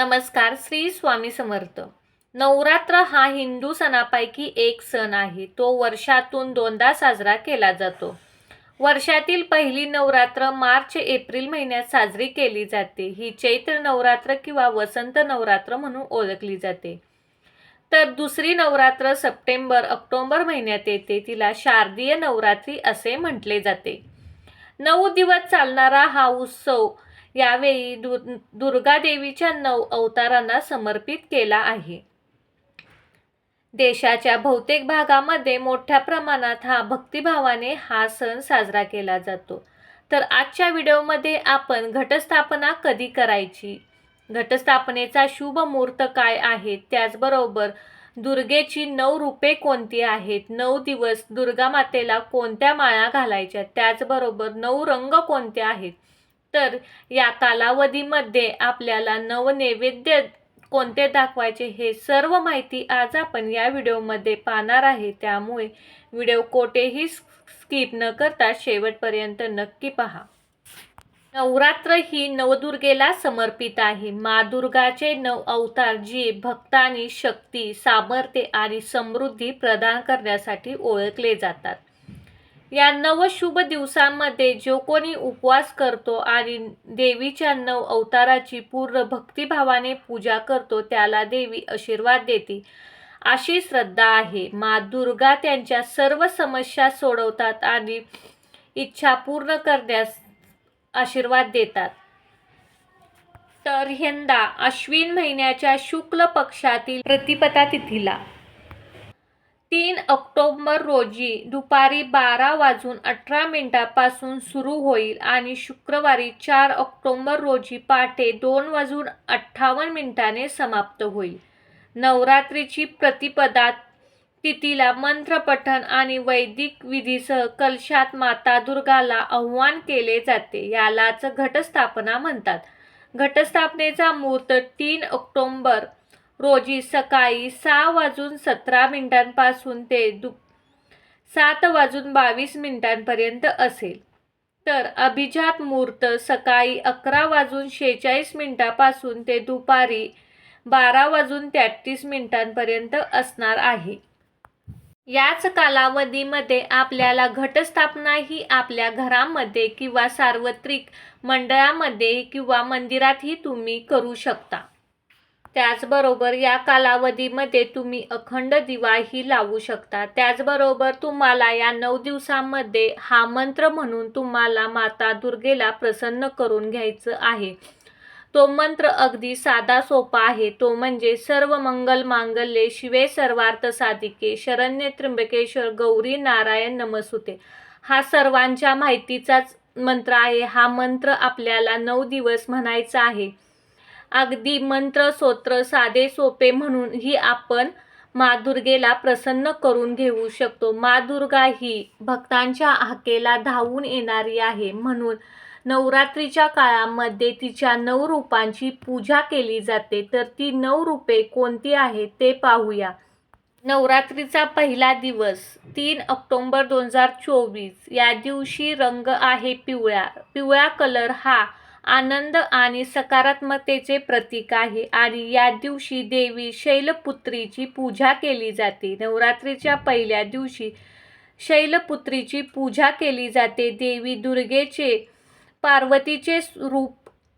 नमस्कार श्री स्वामी समर्थ. नवरात्र हा हिंदू सणापैकी एक सण आहे. तो वर्षातून दोनदा साजरा केला जातो. वर्षातील पहिली नवरात्र मार्च एप्रिल महिन्यात साजरी केली जाते. ही चैत्र नवरात्र किंवा वसंत नवरात्र म्हणून ओळखली जाते. तर दुसरी नवरात्र सप्टेंबर ऑक्टोबर महिन्यात येते. तिला शारदीय नवरात्री असे म्हटले जाते. नऊ दिवस चालणारा हा उत्सव यावेळी दु दुर्गा देवीच्या नऊ अवतारांना समर्पित केला आहे. देशाच्या बहुतेक भागामध्ये मोठ्या प्रमाणात हा भक्तिभावाने हा सण साजरा केला जातो. तर आजच्या व्हिडिओमध्ये आपण घटस्थापना कधी करायची? घटस्थापनेचा शुभ मुहूर्त काय आहे? त्याचबरोबर दुर्गेची नऊ रूपे कोणती आहेत? नऊ दिवस दुर्गा मातेला कोणत्या माळा घालायच्या? त्याचबरोबर नऊ रंग कोणते आहेत? तर या कालावधीमध्ये आपल्याला नवनैवेद्य कोणते दाखवायचे हे सर्व माहिती आज आपण या व्हिडिओमध्ये पाहणार आहे. त्यामुळे व्हिडिओ कोठेही स्किप न करता शेवटपर्यंत नक्की पहा. नवरात्र ही नवदुर्गेला समर्पित आहे. मा दुर्गाचे नव अवतार जी भक्तांनी शक्ती सामर्थ्य आणि समृद्धी प्रदान करण्यासाठी ओळखले जातात. या नव शुभ दिवसांमध्ये जो कोणी उपवास करतो आणि देवीच्या नव अवताराची पूर्ण भक्तिभावाने पूजा करतो त्याला देवी आशीर्वाद देते. अशी श्रद्धा आहे. मा दुर्गा त्यांच्या सर्व समस्या सोडवतात आणि इच्छा पूर्ण करण्यास आशीर्वाद देतात. तर यंदा अश्विन महिन्याच्या शुक्ल पक्षातील प्रतिपदा तिथीला तीन ऑक्टोबर रोजी दुपारी बारा वाजून अठरा मिनिटापासून सुरू होईल आणि शुक्रवारी चार ऑक्टोबर रोजी पहाटे दोन वाजून अठ्ठावन्न मिनिटाने समाप्त होईल. नवरात्रीची प्रतिपदा तिथीला मंत्रपठण आणि वैदिक विधीसह कलशात माता दुर्गाला आव्हान केले जाते यालाच घटस्थापना म्हणतात. घटस्थापनेचा मुहूर्त तीन ऑक्टोंबर रोजी सकाळी सहा वाजून सतरा मिनिटांपासून ते दु सात वाजून बावीस मिनिटांपर्यंत असेल. तर अभिजात मुहूर्त सकाळी अकरा वाजून शेहेचाळीस मिनिटापासून ते दुपारी बारा वाजून तेहतीस मिनिटांपर्यंत असणार आहे. याच कालावधीमध्ये आपल्याला घटस्थापना ही आपल्या घरामध्ये किंवा सार्वत्रिक मंडळामध्ये किंवा मंदिरातही तुम्ही करू शकता. त्याचबरोबर या कालावधीमध्ये तुम्ही अखंड दिवाही लावू शकता. त्याचबरोबर तुम्हाला या नऊ दिवसांमध्ये हा मंत्र म्हणून तुम्हाला माता दुर्गेला प्रसन्न करून घ्यायचं आहे. तो मंत्र अगदी साधा सोपा आहे. तो म्हणजे सर्व मंगल मांगल्ये शिवे सर्वार्थ साधिके शरण्य त्र्यंबकेश्वर गौरी नारायण नमसुते. हा सर्वांच्या माहितीचाच मंत्र आहे. हा मंत्र आपल्याला नऊ दिवस म्हणायचा आहे. अगदी मंत्र सोत्र साधे सोपे म्हणून ही आपण मा दुर्गेला प्रसन्न करून घेऊ शकतो. मा दुर्गा ही भक्तांच्या हाकेला धावून येणारी आहे म्हणून नवरात्रीच्या काळामध्ये तिच्या नऊ रूपांची पूजा केली जाते. तर ती नऊ रूपे कोणती आहेत ते पाहूया. नवरात्रीचा पहिला दिवस तीन ऑक्टोंबर दोन हजार चोवीस. या दिवशी रंग आहे पिवळ्या पिवळा कलर हा आनंद आणि सकारात्मकतेचे प्रतीक आहे. आणि या दिवशी देवी शैलपुत्रीची पूजा केली जाते. नवरात्रीच्या पहिल्या दिवशी शैलपुत्रीची पूजा केली जाते. देवी दुर्गेचे पार्वतीचे रूप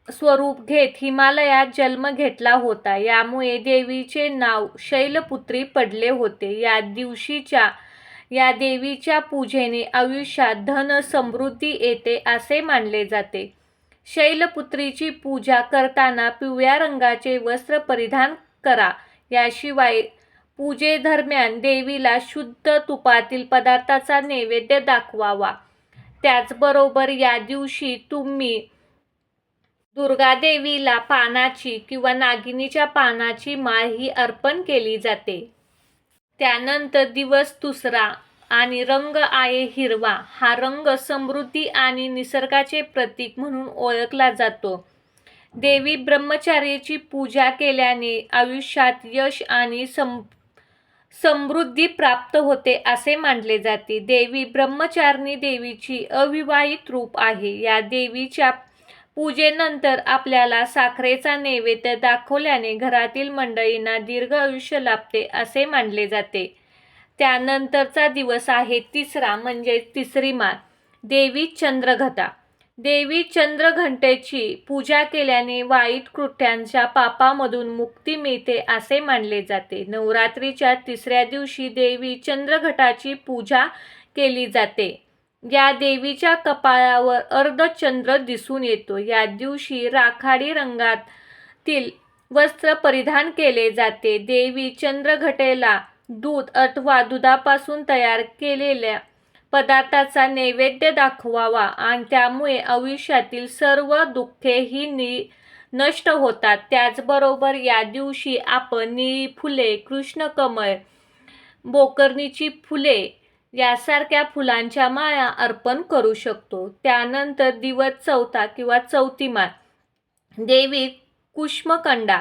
स्वरूप घेत हिमालयात जन्म घेतला होता. यामुळे देवीचे नाव शैलपुत्री पडले होते. या दिवशीच्या या देवीच्या पूजेने आयुष्यात धन समृद्धी येते असे मानले जाते. शैलपुत्रीची पूजा करताना पिवळ्या रंगाचे वस्त्र परिधान करा. याशिवाय पूजेदरम्यान देवीला शुद्ध तुपातील पदार्थाचा नैवेद्य दाखवावा. त्याचबरोबर या दिवशी तुम्ही दुर्गादेवीला पानाची किंवा नागिनीच्या पानाची माळ ही अर्पण केली जाते. त्यानंतर दिवस दुसरा. आणि रंग आहे हिरवा. हा रंग समृद्धी आणि निसर्गाचे प्रतीक म्हणून ओळखला जातो. देवी ब्रह्मचार्याची पूजा केल्याने आयुष्यात यश आणि सम समृद्धी प्राप्त होते असे मानले जाते. देवी ब्रह्मचारिणी देवीची अविवाहित रूप आहे. या देवीच्या पूजेनंतर आपल्याला साखरेचा नैवेद्य दाखवल्याने घरातील मंडळींना दीर्घ आयुष्य लाभते असे मानले जाते. त्यानंतरचा दिवस आहे तिसरा म्हणजे तिसरी माळ. देवी चंद्रघटा. देवी चंद्रघंटेची पूजा केल्याने वाईट कृत्यांच्या पापामधून मुक्ती मिळते असे मानले जाते. नवरात्रीच्या तिसऱ्या दिवशी देवी चंद्रघटाची पूजा केली जाते. या देवीच्या कपाळावर अर्धचंद्र दिसून येतो. या दिवशी राखाडी रंगातील वस्त्र परिधान केले जाते. देवी चंद्रघटेला दूध अथवा दुधापासून तयार केलेल्या पदार्थाचा नैवेद्य दाखवावा आणि त्यामुळे आयुष्यातील सर्व दुःखेही नि नष्ट होतात. त्याचबरोबर या दिवशी आपण निळी फुले कृष्णकमळ बोकर्णीची फुले यासारख्या फुलांच्या माळा अर्पण करू शकतो. त्यानंतर दिवस चौथा किंवा चौथी माळ देवी कुष्मकंडा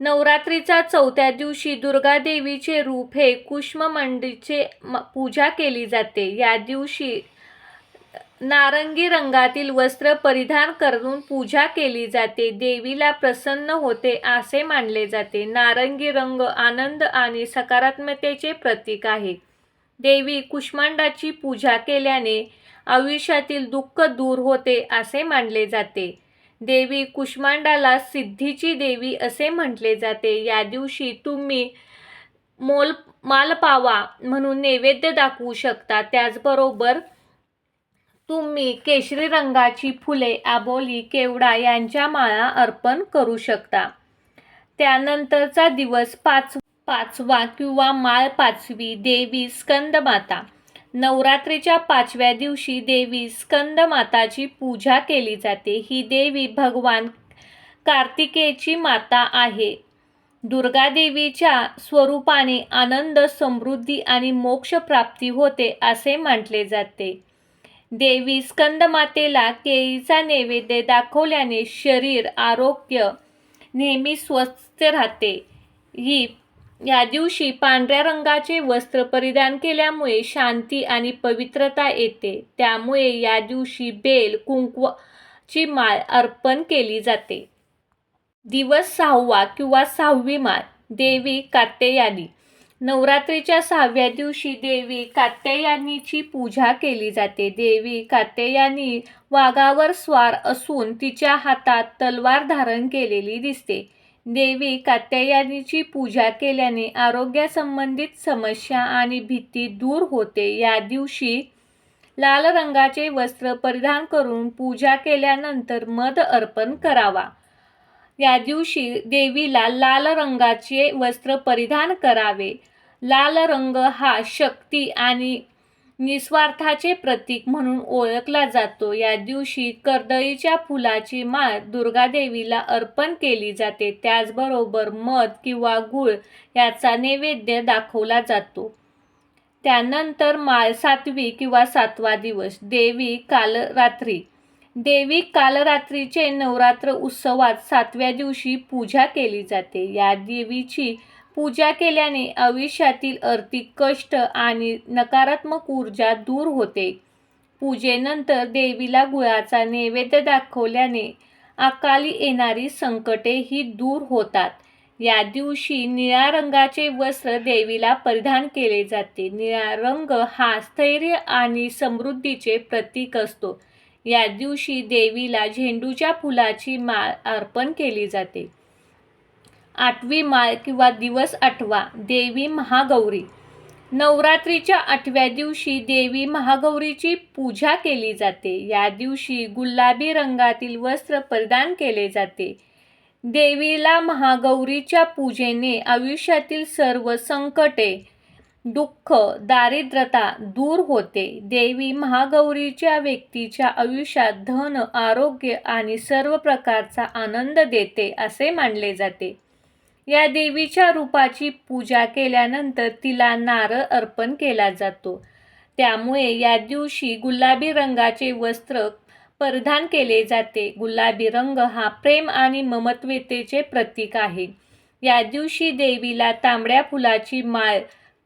नवरात्रीचा चौथ्या दिवशी दुर्गा देवीचे रूप हे कुष्ममंडीचे म- पूजा केली जाते. या दिवशी नारंगी रंगातील वस्त्र परिधान करून पूजा केली जाते. देवीला प्रसन्न होते असे मानले जाते. नारंगी रंग आनंद आणि सकारात्मकतेचे प्रतीक आहे. देवी कुष्मांडाची पूजा केल्याने आयुष्यातील दुःख दूर होते असे मानले जाते. देवी कुष्मांडाला सिद्धीची देवी असे म्हटले जाते. या दिवशी तुम्ही मोल मालपावा म्हणून नैवेद्य दाखवू शकता. त्याचबरोबर तुम्ही केशरी रंगाची फुले आबोली केवडा यांच्या माळा अर्पण करू शकता. त्यानंतरचा दिवस पाच पाचवा किंवा माळ पाचवी देवी स्कंदमाता. नवरात्रीच्या पाचव्या दिवशी देवी स्कंदमाताची पूजा केली जाते. ही देवी भगवान कार्तिकेची माता आहे. दुर्गा देवीच्या स्वरूपाने आनंद समृद्धी आणि मोक्ष प्राप्ती होते असे म्हटले जाते. देवी स्कंदमातेला केळीचा नैवेद्य दाखवल्याने शरीर आरोग्य नेहमी स्वस्थ राहते. ही या दिवशी पांढऱ्या रंगाचे वस्त्र परिधान केल्यामुळे शांती आणि पवित्रता येते. त्यामुळे या दिवशी बेल कुंकवाची माळ अर्पण केली जाते. दिवस सहावा किंवा सहावी माळ देवी कात्यायनी. नवरात्रीच्या सहाव्या दिवशी देवी कात्यायनीची पूजा केली जाते. देवी कात्यायनी वाघावर स्वार असून तिच्या हातात तलवार धारण केलेली दिसते. देवी कात्यायनीची पूजा केल्याने आरोग्यासंबंधित समस्या आणि भीती दूर होते. या दिवशी लाल रंगाचे वस्त्र परिधान करून पूजा केल्यानंतर मध अर्पण करावा. या दिवशी देवीला लाल रंगाचे वस्त्र परिधान करावे. लाल रंग हा शक्ती आणि निस्वार्थाचे प्रतीक म्हणून ओळखला जातो. या दिवशी कर्दळीच्या फुलाची माळ दुर्गादेवीला अर्पण केली जाते. त्याचबरोबर मध किंवा गूळ याचा नैवेद्य दाखवला जातो. त्यानंतर माळ सातवी किंवा सातवा दिवस देवी कालरात्री. देवी कालरात्रीचे नवरात्र उत्सवात सातव्या दिवशी पूजा केली जाते. या देवीची पूजा केल्याने आयुष्यातील आर्थिक कष्ट आणि नकारात्मक ऊर्जा दूर होते. पूजेनंतर देवीला गुळाचा नैवेद्य दाखवल्याने अकाली येणारी संकटे ही दूर होतात. या दिवशी निळ्या रंगाचे वस्त्र देवीला परिधान केले जाते. निळा रंग हा स्थैर्य आणि समृद्धीचे प्रतीक असतो. या दिवशी देवीला झेंडूच्या फुलाची माळ अर्पण केली जाते. आठवी माळ किंवा दिवस आठवा देवी महागौरी. नवरात्रीच्या आठव्या दिवशी देवी महागौरीची पूजा केली जाते. या दिवशी गुलाबी रंगातील वस्त्र परिधान केले जाते. देवीला महागौरीच्या पूजेने आयुष्यातील सर्व संकटे दुःख दारिद्रता दूर होते. देवी महागौरीच्या व्यक्तीच्या आयुष्यात धन आरोग्य आणि सर्व प्रकारचा आनंद देते असे मानले जाते. या देवीच्या रूपाची पूजा केल्यानंतर तिला नारळ अर्पण केला जातो. त्यामुळे या दिवशी गुलाबी रंगाचे वस्त्र परिधान केले जाते. गुलाबी रंग हा प्रेम आणि ममत्वतेचे प्रतीक आहे. या दिवशी देवीला तांबड्या फुलाची माळ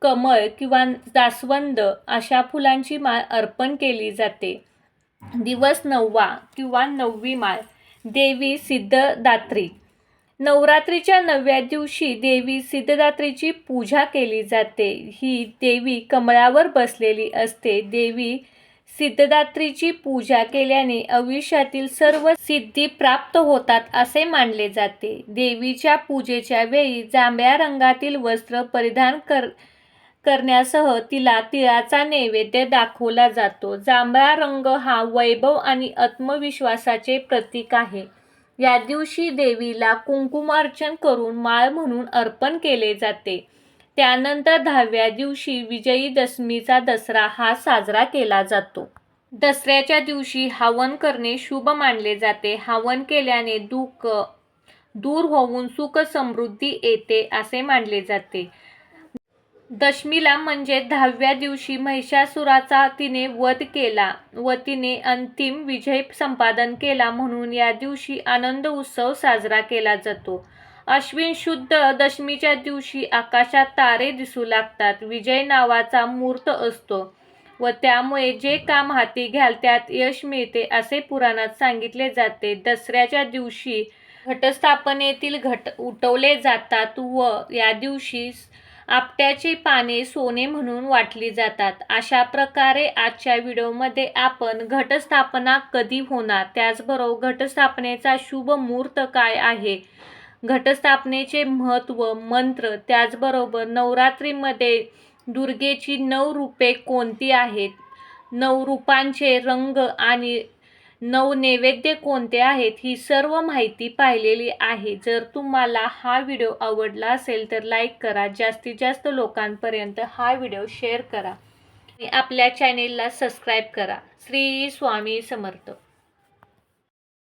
कमळ किंवा जास्वंद अशा फुलांची माळ अर्पण केली जाते. दिवस नववा किंवा नववी माळ देवी सिद्धदात्री. नवरात्रीच्या नवव्या दिवशी देवी सिद्धदात्रीची पूजा केली जाते. ही देवी कमळावर बसलेली असते. देवी सिद्धदात्रीची पूजा केल्याने आयुष्यातील सर्व सिद्धी प्राप्त होतात असे मानले जाते. देवीच्या पूजेच्या वेळी जांभळ्या रंगातील वस्त्र परिधान कर करण्यासह तिला तिळाचा नैवेद्य दाखवला जातो. जांभळा रंग हा वैभव आणि आत्मविश्वासाचे प्रतीक आहे. या दिवशी देवीला कुंकुमार्चन करून माळ म्हणून अर्पण केले जाते. त्यानंतर दहाव्या दिवशी विजयीदशमीचा दसरा हा साजरा केला जातो. दसऱ्याच्या दिवशी हवन करणे शुभ मानले जाते. हवन केल्याने दुःख दूर होऊन सुख समृद्धी येते असे मानले जाते. दशमीला म्हणजे दहाव्या दिवशी महिषासुराचा तिने वध केला. व तिने अंतिम विजय संपादन केला म्हणून या दिवशी आनंद उत्सव साजरा केला जातो. अश्विन शुद्ध दशमीच्या दिवशी आकाशात तारे दिसू लागतात. विजय नावाचा मूर्त असतो. व त्यामुळे जे काम हाती घ्याल त्यात यश मिळते असे पुराणात सांगितले जाते. दसऱ्याच्या दिवशी घटस्थापनेतील घट उठवले जातात व या दिवशी आपट्याची पाने सोने म्हणून वाटली जातात. अशा प्रकारे आजच्या व्हिडिओमध्ये आपण घटस्थापना कधी होणार त्याचबरोबर घटस्थापनेचा शुभ मुहूर्त काय आहे घटस्थापनेचे महत्त्व मंत्र त्याचबरोबर नवरात्रीमध्ये दुर्गेची नऊ रूपे कोणती आहेत नऊ रूपांचे रंग आणि नऊ नैवेद्य कोणते आहेत ही सर्व माहिती पाहिलेली आहे. जर तुम्हाला हा व्हिडिओ आवडला असेल तर लाईक करा. जास्तीत जास्त लोकांपर्यंत हा व्हिडिओ शेअर करा. आणि आपल्या चॅनेलला सबस्क्राईब करा. श्री स्वामी समर्थ.